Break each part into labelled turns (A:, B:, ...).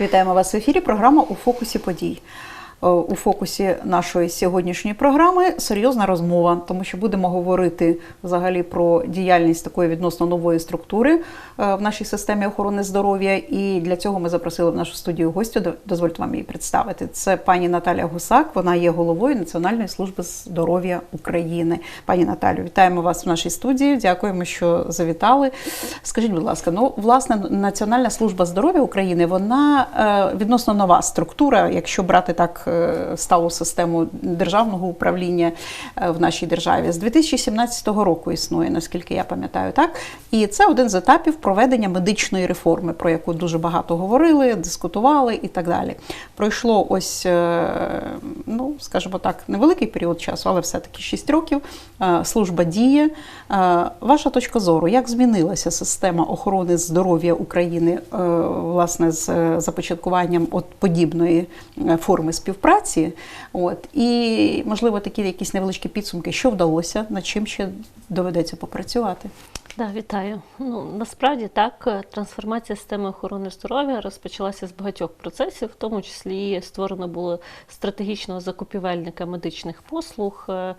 A: Вітаємо вас в ефірі. Програма у фокусі подій. Е, У фокусі нашої сьогоднішньої програми серйозна розмова, тому що будемо говорити взагалі про діяльність такої відносно нової структури е, в нашій системі охорони здоров'я. І для цього ми запросили в нашу студію гостю. Дозвольте вам її представити. Це пані Наталя Гусак. Вона є головою Національної служби здоров'я України. Пані Наталю, вітаємо вас в нашій студії. Дякуємо, що завітали. Скажіть, будь ласка, ну власне Національна служба здоров'я України вона е, відносно нова структура, якщо брати так сталу систему державного управління е, в нашій державі. З 2017 року існує, наскільки я пам'ятаю, так і це один з етапів проведення медичної реформи, про яку дуже багато говорили, дискутували і так далі. Пройшло ось, е, ну скажімо так, невеликий період часу, але все-таки 6 років. Е, Служба діє. Е, Ваша точка зору, як змінилася система охорони здоров'я України е, власне з е, започаткуванням от подібної е, форми співпраці? От і можливо такі якісь невеличкі підсумки, що вдалося, над чим ще доведеться попрацювати.
B: Да, вітаю. Ну насправді так, е, трансформація системи охорони здоров'я розпочалася з багатьох процесів, в тому числі створено було стратегічного закупівельника медичних послуг, е,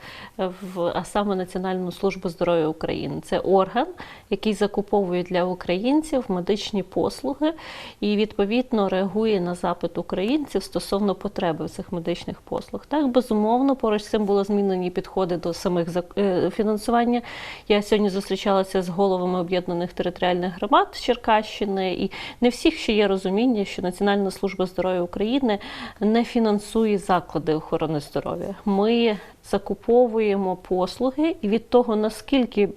B: а саме Національну службу здоров'я України. Це орган, який закуповує для українців медичні послуги і відповідно реагує на запит українців стосовно потреби в цих медичних послуг. Так, безумовно, поруч з цим були змінені підходи до самих е, фінансування. Я сьогодні зустрічалася з головами об'єднаних територіальних громад Черкащини, і не всіх ще є розуміння, що Національна служба здоров'я України не фінансує заклади охорони здоров'я. Ми закуповуємо послуги, і від того наскільки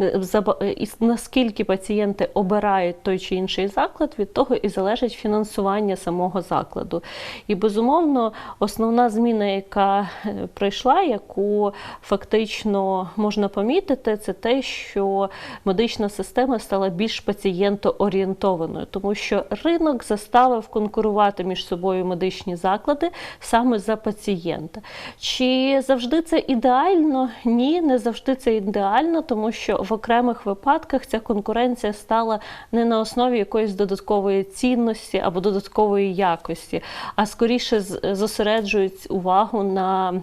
B: е, е, наскільки пацієнти обирають той чи інший заклад, від того і залежить фінансування самого закладу. І безумовно, основна зміна, яка е, прийшла, яку фактично можна помітити, це те, що медична система стала більш пацієнтоорієнтованою, тому що ринок заставив конкурувати між собою медичні заклади саме за пацієнта. Чи завжди це ідеально? Ні, не завжди це ідеально, тому що в окремих випадках ця конкуренція стала не на основі якоїсь додаткової цінності або додаткової якості, а скоріше зосереджують увагу на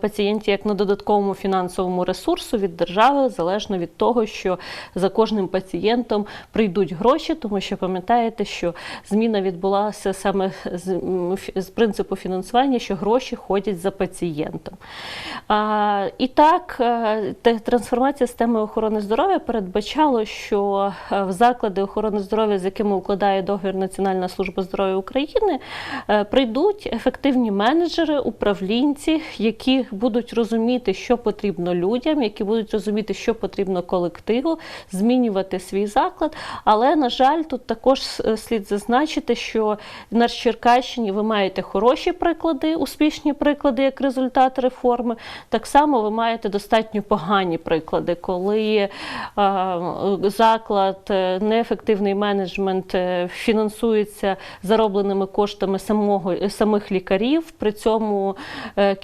B: пацієнтів як на додатковому фінансовому ресурсу від держави, залежно від того, що за кожним пацієнтом прийдуть гроші, тому що пам'ятаєте, що зміна відбулася саме з, з принципу фінансування, що гроші ходять за пацієнтом. А, і так, е, трансформація системи охорони здоров'я передбачало, що е, в заклади охорони здоров'я, з якими укладає договір Національна служба здоров'я України, е, прийдуть ефективні менеджери, управлінці, які будуть розуміти, що потрібно людям, які будуть розуміти, що потрібно колективу, змінювати свій заклад. Але, на жаль, тут також слід зазначити, що на Черкащині ви маєте хороші приклади, успішні приклади як результат реформи. Так само ви маєте достатньо погані приклади, коли заклад, е, неефективний менеджмент е, фінансується заробленими коштами самого, самих лікарів. При цьому е,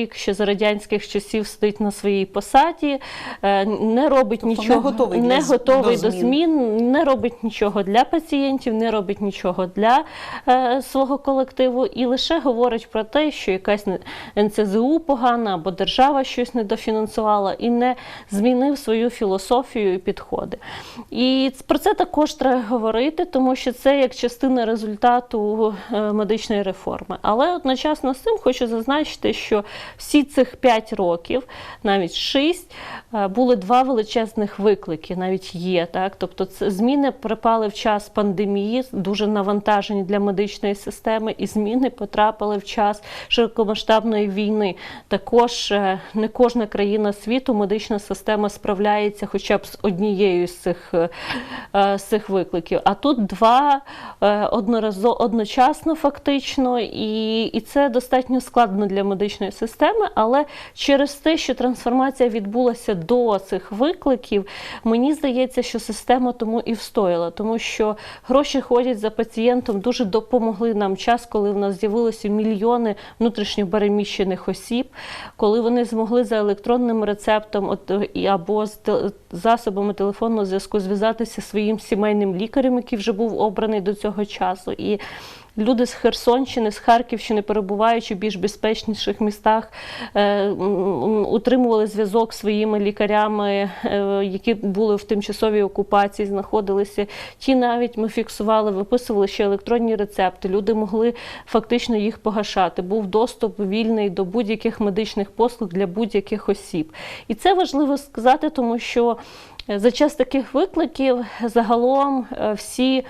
B: керівник ще за радянських часів сидить на своїй посаді, е, не робить
A: Тобто не
B: нічого,
A: готовий
B: не готовий
A: до
B: до
A: змін.
B: змін, не робить нічого для пацієнтів, не робить нічого для е, свого колективу і лише говорить про те, що якась НЦЗУ погана або держава щось недофінансувала і не змінив свою філософію і підходи. І про це також треба говорити, тому що це як частина результату е, медичної реформи. Але одночасно з цим хочу зазначити, що всі цих 5 років, навіть 6, е, були два величезних виклики, навіть є. Так? Тобто це зміни припали в час пандемії, дуже навантажені для медичної системи, і зміни потрапили в час широкомасштабної війни. Також е, не кожна країна світу медична система справляється хоча б з однією з цих, е, з цих викликів. А тут два одноразово одночасно, фактично, і, і це достатньо складно для медичної системи. Системи, але через те, що трансформація відбулася до цих викликів, мені здається, що система тому і встояла, тому що гроші ходять за пацієнтом, дуже допомогли нам час, коли в нас з'явилося мільйони внутрішньопереміщених осіб, коли вони змогли за електронним рецептом е, або з засобами телефонного зв'язку зв'язатися своїм сімейним лікарем, який вже був обраний до цього часу. І Люди з Херсонщини, з Харківщини, перебуваючи в більш безпечніших містах, е, утримували зв'язок своїми лікарями, е, які були в тимчасовій окупації, знаходилися. Ті навіть ми фіксували, виписували ще електронні рецепти. Люди могли фактично їх погашати. Був доступ вільний до будь-яких медичних послуг для будь-яких осіб. І це важливо сказати, тому що е, за час таких викликів загалом всі.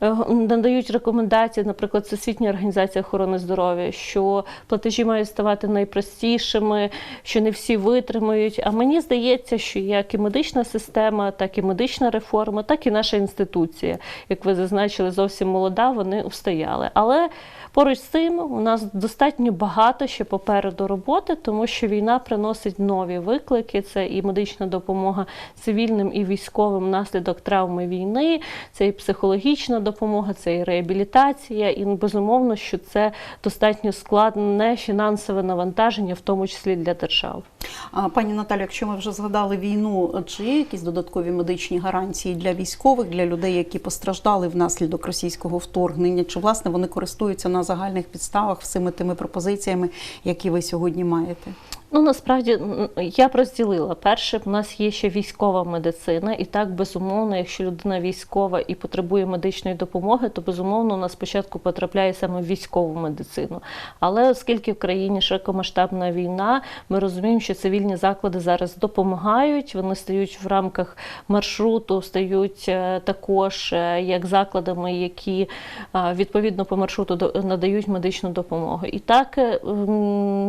B: Е, Надають рекомендації, наприклад, Всесвітня організація охорони здоров'я, що платежі мають ставати найпростішими, що не всі витримають. А мені здається, що як і медична система, так і медична реформа, так і наша інституція, як ви зазначили, зовсім молода, вони устояли. Але поруч з цим у нас достатньо багато ще попереду роботи, тому що війна приносить нові виклики. Це і медична допомога цивільним і військовим внаслідок травми війни, це і психологічна допомога, це і реабілітація. І безумовно, що це достатньо складне фінансове навантаження, в тому числі для держав.
A: Пані Наталі, якщо ми вже згадали війну, чи є якісь додаткові медичні гарантії для військових, для людей, які постраждали внаслідок російського вторгнення? Чи власне вони користуються на загальних підставах всіми тими пропозиціями, які ви сьогодні маєте?
B: Ну насправді я б розділила. Перше, в нас є ще військова медицина, і так безумовно, якщо людина військова і потребує медичної допомоги, то безумовно нас спочатку потрапляє саме в військову медицину. Але оскільки в країні широкомасштабна війна, ми розуміємо, що цивільні заклади зараз допомагають. Вони стають в рамках маршруту, стають е, також е, як закладами, які е, відповідно по маршруту надають медичну допомогу. І так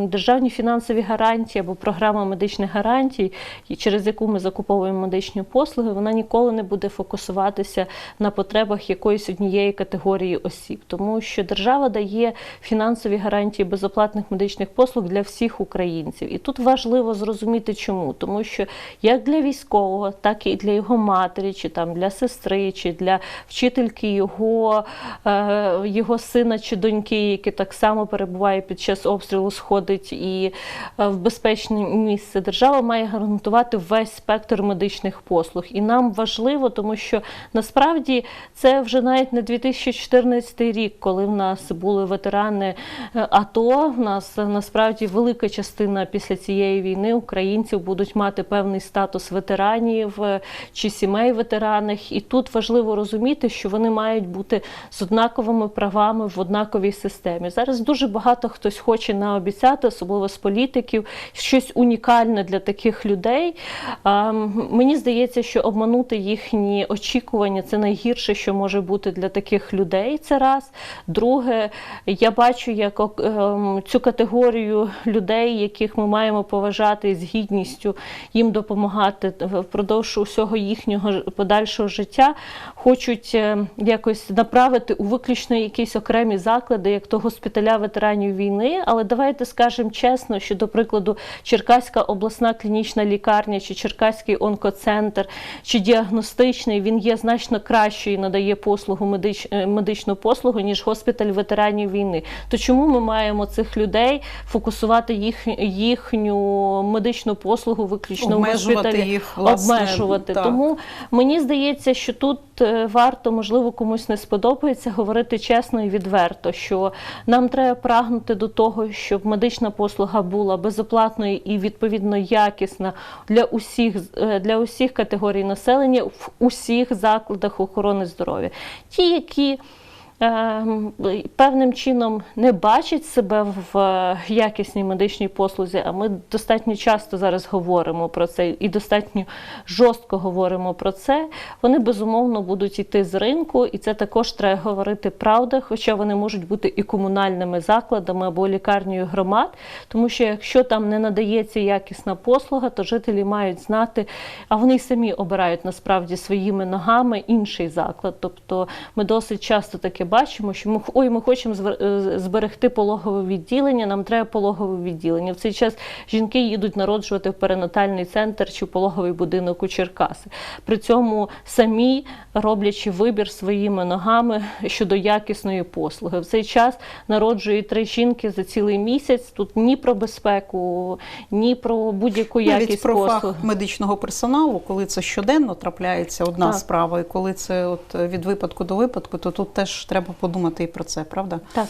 B: державні фінансові гарантії або програма медичних гарантій, через яку ми закуповуємо медичні послуги, вона ніколи не буде фокусуватися на потребах якоїсь однієї категорії осіб, тому що держава дає фінансові гарантії безоплатних медичних послуг для всіх українців. І тут важливо зрозуміти, чому, тому що як для військового, так і для його матері, чи там для сестри, чи для вчительки його, е, його сина чи доньки, які так само перебуває під час обстрілу, сходить і е, в безпечне місце. Держава має гарантувати весь спектр медичних послуг. І нам важливо, тому що насправді це вже навіть не 2014 рік, коли в нас були ветерани е, АТО. В нас насправді велика частина після цієї війни українців будуть мати певний статус ветеранів е, чи сімей ветеранів. І тут важливо розуміти, що вони мають бути з однаковими правами в однаковій системі. Зараз дуже багато хтось хоче наобіцяти, особливо з політиків, щось унікальне для таких людей. Мені здається, що обманути їхні очікування це найгірше, що може бути для таких людей. Це раз. Друге, я бачу як ем, цю категорію людей, яких ми маємо поважати з гідністю їм допомагати впродовж усього їхнього подальшого життя, хочуть е, якось направити у виключно якісь окремі заклади, як то госпіталя ветеранів війни. Але давайте скажемо чесно, що до прикладу Черкаська обласна клінічна лікарня чи Черкаський онкоцентр чи діагностичний він є значно кращою і надає послугу медич, е, медичну послугу ніж госпіталь ветеранів війни. То чому ми маємо цих людей фокусувати їх їхню медичну послугу виключно в госпіталі?
A: їх, власне,
B: обмежувати?
A: так.
B: Тому мені здається, що тут варто, можливо, комусь не сподобається говорити чесно і відверто, що нам треба прагнути до того, щоб медична послуга була безоплатною і відповідно якісна для усіх е, для усіх категорій населення в усіх закладах охорони здоров'я. Ті, які е, певним чином не бачать себе в якісній медичній послузі, а ми достатньо часто зараз говоримо про це і достатньо жорстко говоримо про це. Вони безумовно будуть йти з ринку, і це також треба говорити правда, хоча вони можуть бути і комунальними закладами або лікарнею громад, тому що якщо там не надається якісна послуга, то жителі мають знати, а вони самі обирають насправді своїми ногами інший заклад. Тобто ми досить часто таке бачимо, що ми ой, ми хочемо е, зберегти пологове відділення. Нам треба пологове відділення. В цей час жінки їдуть народжувати в перинатальний центр чи пологовий будинок у Черкаси. При цьому самі роблячи вибір своїми ногами щодо якісної послуги. В цей час народжує три жінки за цілий місяць. Тут ні про безпеку, ні про будь-яку
A: Навіть
B: якість
A: про
B: послуг.
A: фах медичного персоналу, коли це щоденно трапляється одна
B: Так.
A: справа, і коли це от від випадку до випадку, то тут теж треба подумати і про це, правда?
B: Так.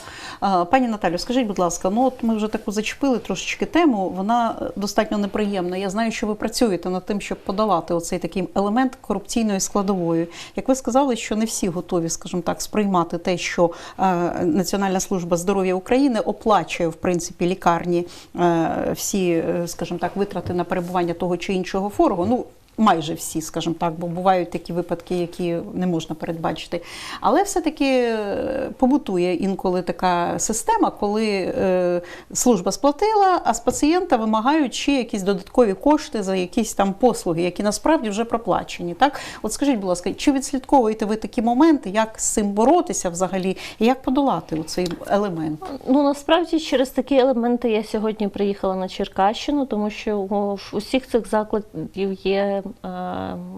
A: Пані Наталю, скажіть, будь ласка, ну от ми вже таку зачепили трошечки тему. Вона е, достатньо неприємна. Я знаю, що ви працюєте над тим, щоб подолати оцей такий елемент корупційної складової. Як ви сказали, що не всі готові, скажімо так, сприймати те, що е, Національна служба здоров'я України оплачує в принципі лікарні е, всі, скажімо так, витрати на перебування того чи іншого хворого. Ну майже всі, скажімо так, бо бувають такі випадки, які не можна передбачити. Але все-таки е, побутує інколи така система, коли е, служба сплатила, а з пацієнта вимагають ще якісь додаткові кошти за якісь там послуги, які насправді вже проплачені. Так, от скажіть, будь ласка, чи відслідковуєте ви такі моменти, як з цим боротися взагалі, і як подолати цей елемент?
B: Ну насправді через такі елементи я сьогодні приїхала на Черкащину, тому що о, в усіх цих закладів є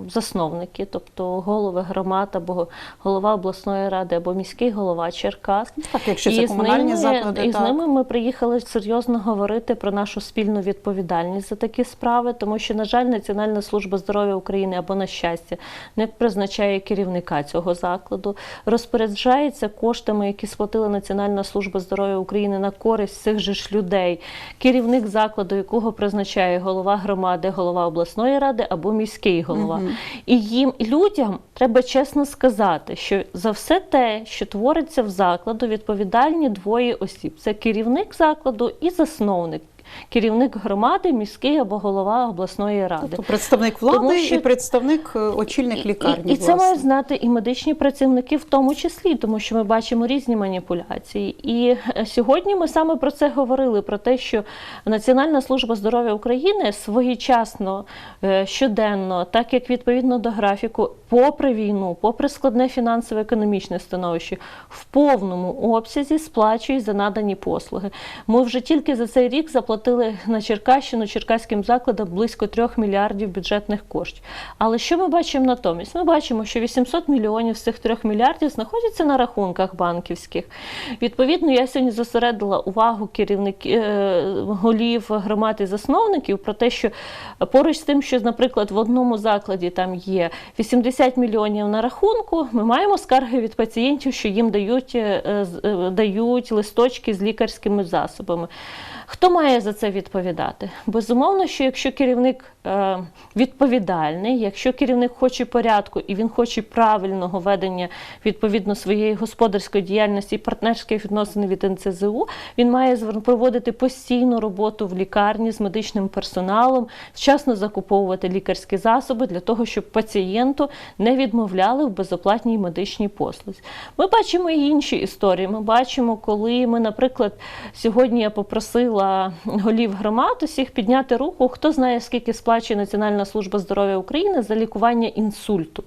B: засновники, тобто голови громад або голова обласної ради, або міський голова Черкас.
A: Так, якщо це
B: І з
A: комунальні
B: ними-
A: заклади,
B: і з ними ми приїхали серйозно говорити про нашу спільну відповідальність за такі справи, тому що, на жаль, Національна служба здоров'я України або на щастя не призначає керівника цього закладу, розпоряджається коштами, які сплатила Національна служба здоров'я України на користь цих же ж людей. Керівник закладу, якого призначає голова громади, голова обласної ради або міський голова. І їм людям треба чесно сказати, що за все те, що твориться в закладу, відповідальні двоє осіб: це керівник закладу і засновник. Керівник громади, міський або голова обласної ради.
A: Тобто представник влади
B: Тому що-
A: і представник е, очільник лікарні.
B: І, і це мають знати і медичні працівники в тому числі, тому що ми бачимо різні маніпуляції. І е, сьогодні ми саме про це говорили: про те, що Національна служба здоров'я України своєчасно, е, щоденно, так як відповідно до графіку, попри війну, попри складне фінансово-економічне становище, в повному обсязі сплачує за надані послуги. Ми вже тільки за цей рік заплатили на Черкащину черкаським закладам близько 3 мільярдів бюджетних коштів. Але що ми бачимо натомість? Ми бачимо, що 800 мільйонів з цих 3 мільярдів знаходяться на рахунках банківських. Відповідно, я сьогодні зосередила увагу керівників голів громад і засновників про те, що поруч з тим, що, наприклад, в одному закладі там є 80 мільйонів на рахунку, ми маємо скарги від пацієнтів, що їм дають, е, е, дають листочки з лікарськими засобами. Хто має за це відповідати? Безумовно, що якщо керівник е, відповідальний, якщо керівник хоче порядку і він хоче правильного ведення відповідно своєї господарської діяльності і партнерських відносин від НЦЗУ, він має проводити постійну роботу в лікарні з медичним персоналом, вчасно закуповувати лікарські засоби для того, щоб пацієнту не відмовляли в безоплатній медичній послузі. Ми бачимо і інші історії. Ми бачимо, коли ми, наприклад, сьогодні я попросила голів громад усіх підняти руку, хто знає, скільки сплачує Національна служба здоров'я України за лікування інсульту.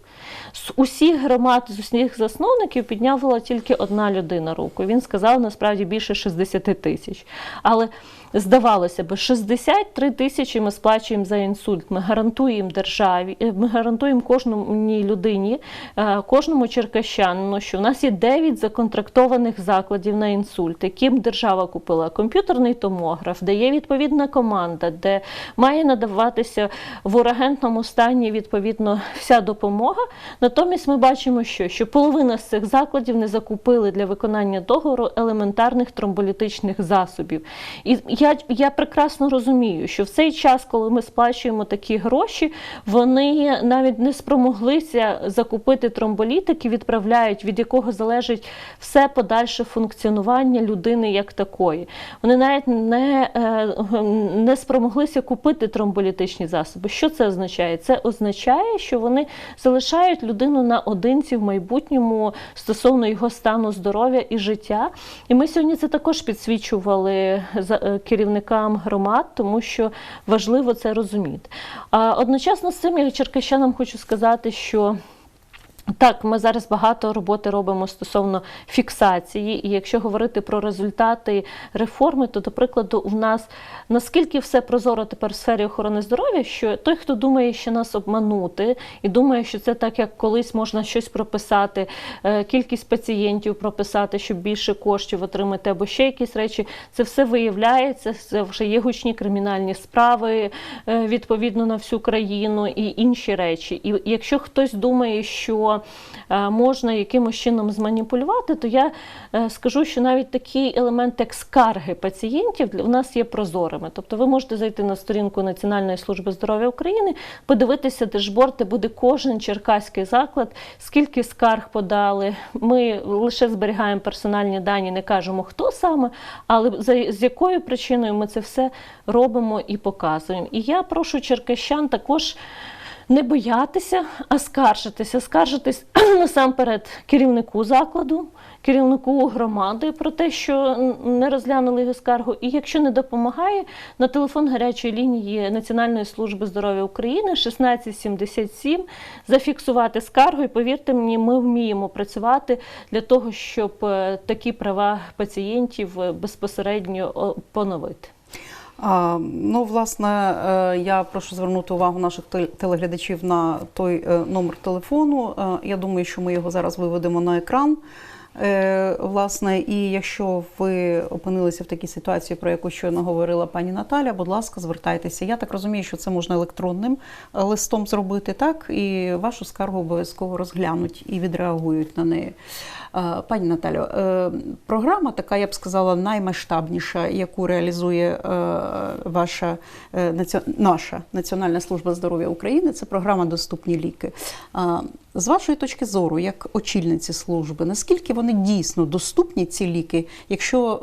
B: З усіх громад, з усіх засновників підняла тільки одна людина руку. Він сказав насправді більше 60 тисяч. Але здавалося б, 63 тисячі ми сплачуємо за інсульт. Ми гарантуємо державі, е, ми гарантуємо кожній людині, е, кожному черкащанину, що в нас є 9 законтрактованих закладів на інсульт, яким держава купила комп'ютерний томограф, де є відповідна команда, де має надаватися в урагентному стані відповідно вся допомога. Натомість ми бачимо, що, що половина з цих закладів не закупили для виконання договору елементарних тромболітичних засобів. І я, я прекрасно розумію, що в цей час, коли ми сплачуємо такі гроші, вони навіть не спромоглися закупити тромболітик відправляють, від якого залежить все подальше функціонування людини як такої. Вони навіть не, е, не спромоглися купити тромболітичні засоби. Що це означає? Це означає, що вони залишають людину наодинці в майбутньому стосовно його стану здоров'я і життя. І ми сьогодні це також підсвічували е, керівникам громад, тому що важливо це розуміти. Одночасно з цим я черкащанам хочу сказати, що Так, ми зараз багато роботи робимо стосовно фіксації, і якщо говорити про результати реформи, то, до прикладу, у нас наскільки все прозоро тепер в сфері охорони здоров'я, що той, хто думає, що нас обманути, і думає, що це так, як колись можна щось прописати, е, кількість пацієнтів прописати, щоб більше коштів отримати, або ще якісь речі, це все виявляється. Це вже є гучні кримінальні справи е, відповідно на всю країну і інші речі. І якщо хтось думає, що е, можна якимось чином зманіпулювати, то я е, скажу, що навіть такий елемент, як скарги пацієнтів, у нас є прозорими. Тобто ви можете зайти на сторінку Національної служби здоров'я України, подивитися дешборд, де буде кожен черкаський заклад, скільки скарг подали. Ми лише зберігаємо персональні дані, не кажемо, хто саме, але з якою причиною ми це все робимо і показуємо. І я прошу черкащан також. Не боятися, а скаржитися. Скаржитись насамперед керівнику закладу, керівнику громади про те, що не розглянули його скаргу. І якщо не допомагає, на телефон гарячої лінії Національної служби здоров'я України 1677 зафіксувати скаргу. І повірте мені, ми вміємо працювати для того, щоб е, такі права пацієнтів е, безпосередньо поновити.
A: Ну, власне, е, я прошу звернути увагу наших телеглядачів на той е, номер телефону. Е, Я думаю, що ми його зараз виведемо на екран. Е, Власне, і якщо ви опинилися в такій ситуації, про яку щойно говорила пані Наталя, будь ласка, звертайтеся. Я так розумію, що це можна електронним е, листом зробити, так? І вашу скаргу обов'язково розглянуть і відреагують на неї. Е, Пані Наталю, програма така, я б сказала, наймасштабніша, яку реалізує ваша наша Національна служба здоров'я України. Це програма Доступні ліки. З вашої точки зору, як очільниці служби, наскільки вони дійсно доступні ці ліки, якщо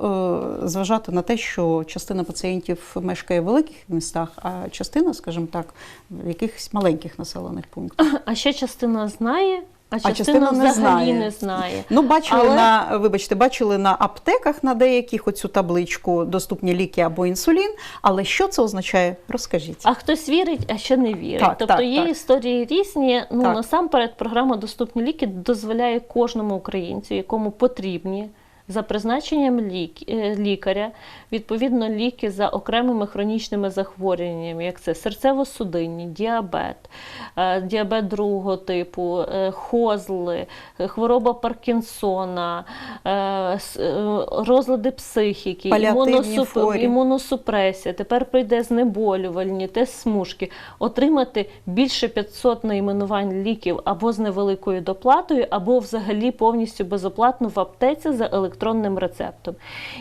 A: е, зважати на те, що частина пацієнтів мешкає в великих містах, а частина, скажімо так, в якихось маленьких населених пунктах?
B: А ще частина знає, а частина,
A: частина не
B: взагалі
A: знає.
B: не знає.
A: Ну, бачили
B: Але-
A: на вибачте, бачили на аптеках на деяких оцю табличку доступні ліки або інсулін. Але що це означає? Розкажіть.
B: А хтось вірить, а ще не вірить.
A: Так,
B: тобто
A: так,
B: є
A: так.
B: історії різні. Ну насамперед, програма Доступні ліки дозволяє кожному українцю, якому потрібні. За призначенням лік, е, лікаря, відповідно, ліки за окремими хронічними захворюваннями, як це серцево-судинні, діабет, е, діабет другого типу, е, хозли, хвороба Паркінсона, розлади психіки, імуносуп- імуносупресія, тепер прийде знеболювальні, тест смужки, отримати більше 500 найменувань ліків або з невеликою доплатою, або взагалі повністю безоплатно в аптеці за електронним рецептом.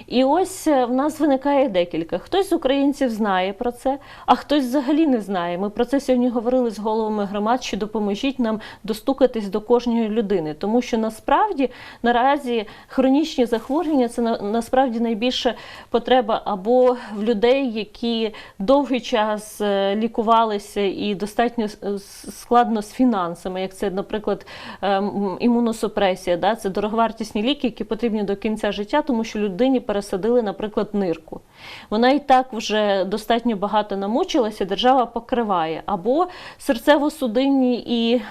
B: І ось е, в нас виникає декілька. Хтось з українців знає про це, а хтось взагалі не знає. Ми про це сьогодні говорили з головами громад, що допоможіть нам достукатись до кожної людини, тому що насправді наразі хронічні захворювання це насправді найбільша потреба або в людей, які довгий час е, лікувалися і достатньо с- складно з фінансами, як це, наприклад, ем, імуносупресія. Да? Це дороговартісні ліки, які потрібні до кінця життя, тому що людині пересадили, наприклад, нирку. Вона і так вже достатньо багато намучилася, держава покриває. Або серцево-судинні і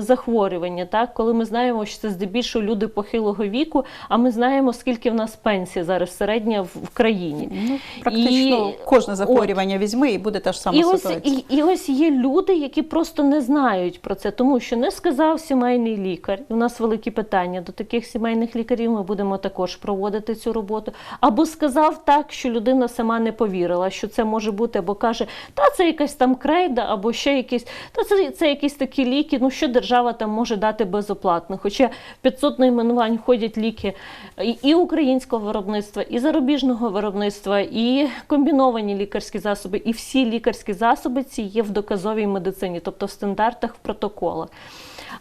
B: захворювання, так? коли ми знаємо, що це здебільшого люди похилого віку, а ми знаємо, скільки в нас пенсія зараз середня в, країні.
A: Ну, практично
B: І-
A: кожне захворювання візьми і буде та ж сама
B: І ось, і, і ось є люди, які просто не знають про це, тому що не сказав сімейний лікар. І у нас великі питання до таких сімейних лікарів. Ми будемо також проводити цю роботу. Або сказав так, що людина сама не повірила, що це може бути, або каже, та це якась там крейда, або ще якісь, та це, це якісь такі ліки. Ну що держава там може дати безоплатно? Хоча 500 найменувань ходять ліки і українського виробництва, і зарубіжного виробництва, і комбіновані лікарські засоби, і всі лікарські засоби ці є в доказовій медицині, тобто в стандартах, в протоколах.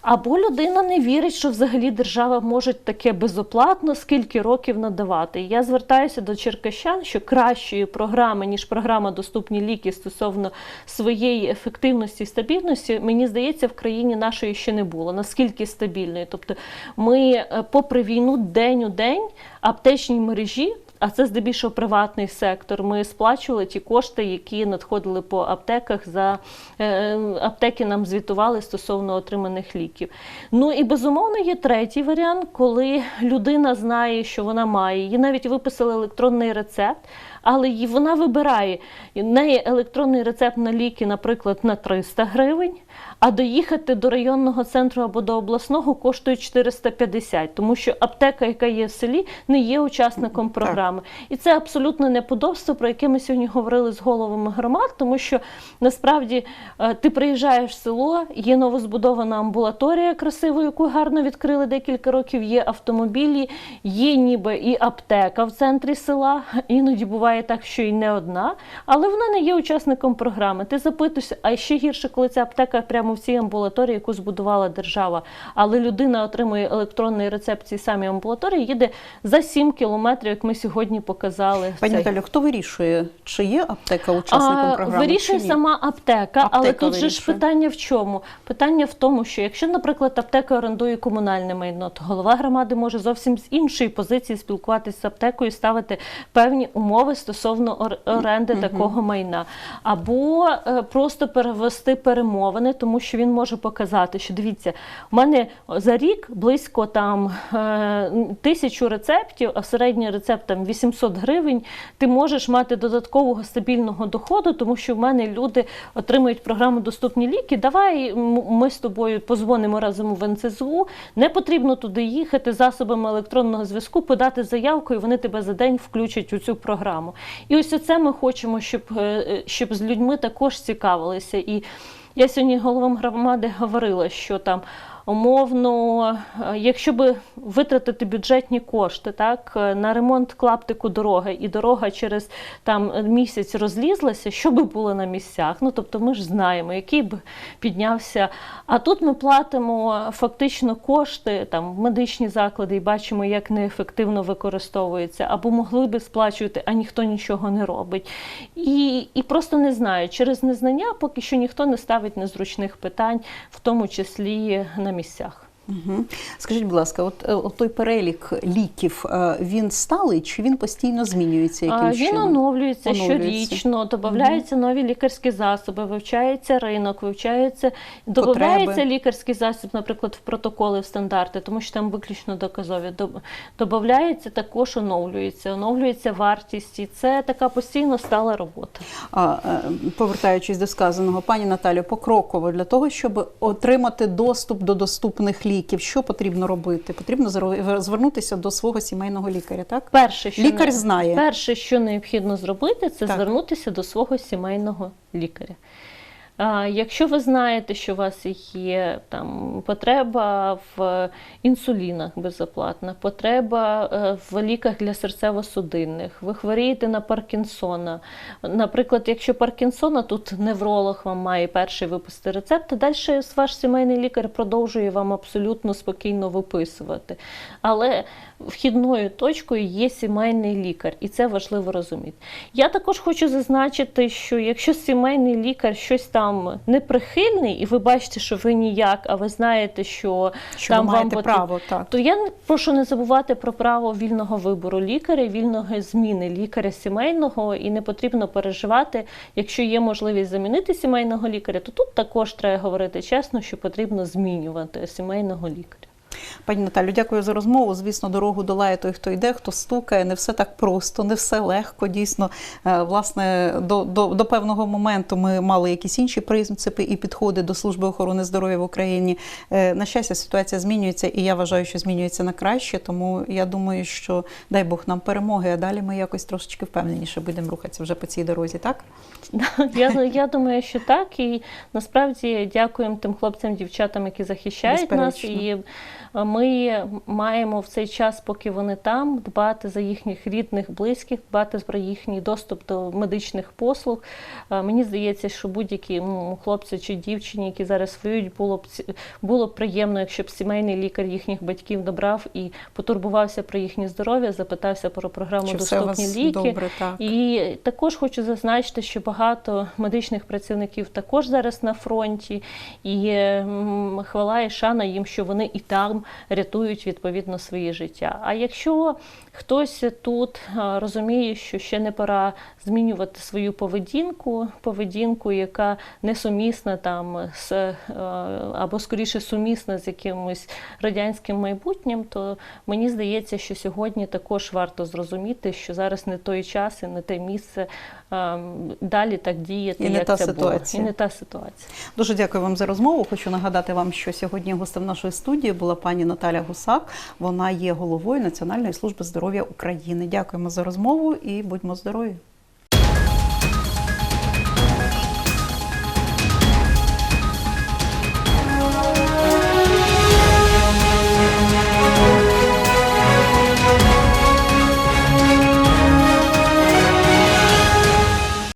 B: Або людина не вірить, що взагалі держава може таке безоплатно скільки років надавати. Я звертаюся до черкащан, що кращої програми, ніж програма Доступні ліки стосовно своєї ефективності і стабільності, мені здається, в країні нашої ще не було. Наскільки стабільної? Тобто, ми, е, попри війну, день у день аптечній мережі а це здебільшого приватний сектор. Ми сплачували ті кошти, які надходили по аптеках. За е, аптеки нам звітували стосовно отриманих ліків. Ну і безумовно є третій варіант, коли людина знає, що вона має. Їй навіть виписали електронний рецепт, але вона вибирає. В неї електронний рецепт на ліки, наприклад, на 300 гривень, а доїхати до районного центру або до обласного коштує 450, тому що аптека, яка є в селі, не є учасником програми. І це абсолютно неподобство, про яке ми сьогодні говорили з головами громад, тому що насправді е, ти приїжджаєш в село, є новозбудована амбулаторія красива, яку гарно відкрили декілька років. Є автомобілі, є ніби і аптека в центрі села. Іноді буває так, що і не одна, але вона не є учасником програми. Ти запитуєшся, а ще гірше, коли ця аптека прямо в цій амбулаторії, яку збудувала держава. Але людина отримує електронний рецепт цій самій амбулаторії, їде за 7 кілометрів, як ми сьогодні показали.
A: Пані
B: цей.
A: Наталю, хто вирішує, чи є аптека учасником
B: А,
A: програми?
B: Вирішує
A: чи ні?
B: сама аптека, але
A: Аптека
B: тут же ж питання в чому? Питання в тому, що якщо, наприклад, аптека орендує комунальне майно, то голова громади може зовсім з іншої позиції спілкуватися з аптекою, ставити певні умови стосовно ор- оренди такого майна, або е, просто перевести перемовини, тому що він може показати, що дивіться, у мене за рік близько там е, тисячу рецептів, а середній рецепт там 800 гривень. Ти можеш мати додаткового стабільного доходу, тому що в мене люди отримують програму Доступні ліки. Давай ми з тобою позвонимо разом в НЦЗУ. Не потрібно туди їхати засобами електронного зв'язку, подати заявку, і вони тебе за день включать у цю програму. І ось оце ми хочемо, щоб, е, е, щоб з людьми також цікавилися. І я сьогодні головам громади говорила, що там умовно, е, якщо би витратити бюджетні кошти так, е, на ремонт клаптику дороги, і дорога через там місяць розлізлася, що би було на місцях? Ну тобто ми ж знаємо, який би піднявся. А тут ми платимо фактично кошти там медичні заклади і бачимо, як неефективно використовується, або могли би сплачувати, а ніхто нічого не робить. І, і просто не знаю, через незнання поки що ніхто не ставить незручних питань, в тому числі на місцях.
A: Угу. Скажіть, будь ласка, от, е, от той перелік ліків, е, він сталий чи він постійно змінюється
B: А,
A: якимсь
B: Він
A: чином?
B: оновлюється,
A: Оновлюється.
B: щорічно, додаються нові лікарські засоби, вивчається ринок, вивчається, додається лікарський засіб, наприклад, в протоколи, в стандарти, тому що там виключно доказові. Додається також оновлюється, оновлюється вартість, і це така постійно стала робота.
A: А, е, повертаючись до сказаного, пані Наталю, покроково для того, щоб отримати доступ до доступних ліків, що потрібно робити? Потрібно звернутися до свого сімейного лікаря, так?
B: Перше, що
A: Лікар
B: не-
A: знає.
B: Перше, що необхідно зробити, це
A: Так.
B: звернутися до свого сімейного лікаря. Якщо ви знаєте, що у вас є там потреба в інсулінах безоплатна, потреба е, в ліках для серцево-судинних, ви хворієте на Паркінсона. Наприклад, якщо Паркінсона, тут невролог вам має перший виписати рецепт, а далі ваш сімейний лікар продовжує вам абсолютно спокійно виписувати. Але вхідною точкою є сімейний лікар, і це важливо розуміти. Я також хочу зазначити, що якщо сімейний лікар щось там неприхильний, і ви бачите, що ви ніяк, а ви знаєте, що,
A: Що
B: там
A: ви
B: вам
A: маєте
B: потрібно,
A: право, так.
B: то я прошу не забувати про право вільного вибору лікаря, вільної зміни лікаря сімейного, і не потрібно переживати, якщо є можливість замінити сімейного лікаря, то тут також треба говорити чесно, що потрібно змінювати сімейного лікаря.
A: Пані Наталю, дякую за розмову. Звісно, дорогу долає той, хто йде, хто стукає. Не все так просто, не все легко. Дійсно, Е, власне, до, до, до певного моменту ми мали якісь інші принципи і підходи до служби охорони здоров'я в Україні. Е, На щастя, ситуація змінюється, і я вважаю, що змінюється на краще. Тому я думаю, що дай Бог нам перемоги, а далі ми якось трошечки впевненіше будемо рухатися вже по цій дорозі, так?
B: Я, я думаю, що так. І насправді дякуємо тим хлопцям, дівчатам, які захищають нас. І ми маємо в цей час, поки вони там, дбати за їхніх рідних, близьких, дбати про їхній доступ до медичних послуг. Е, Мені здається, що будь-якому хлопцю чи дівчині, які зараз воюють, було б було б приємно, якщо б сімейний лікар їхніх батьків добрав і потурбувався про їхнє здоров'я, запитався про програму
A: Чи
B: доступні ліки.
A: добре? Так.
B: І також хочу зазначити, що багато медичних працівників також зараз на фронті, і хвала і шана їм, що вони і там там рятують відповідно свої життя. А якщо хтось тут е, розуміє, що ще не пора змінювати свою поведінку, поведінку, яка несумісна там з е, або скоріше сумісна з якимось радянським майбутнім, то мені здається, що сьогодні також варто зрозуміти, що зараз не той час і не те місце ем, далі так діяти,
A: І не
B: як
A: та
B: це
A: ситуація.
B: було. І не та ситуація.
A: Дуже дякую вам за розмову. Хочу нагадати вам, що сьогодні гостем нашої студії була пані Наталя Гусак. Вона є головою Національної служби здоров'я України. Дякуємо за розмову і будьмо здорові.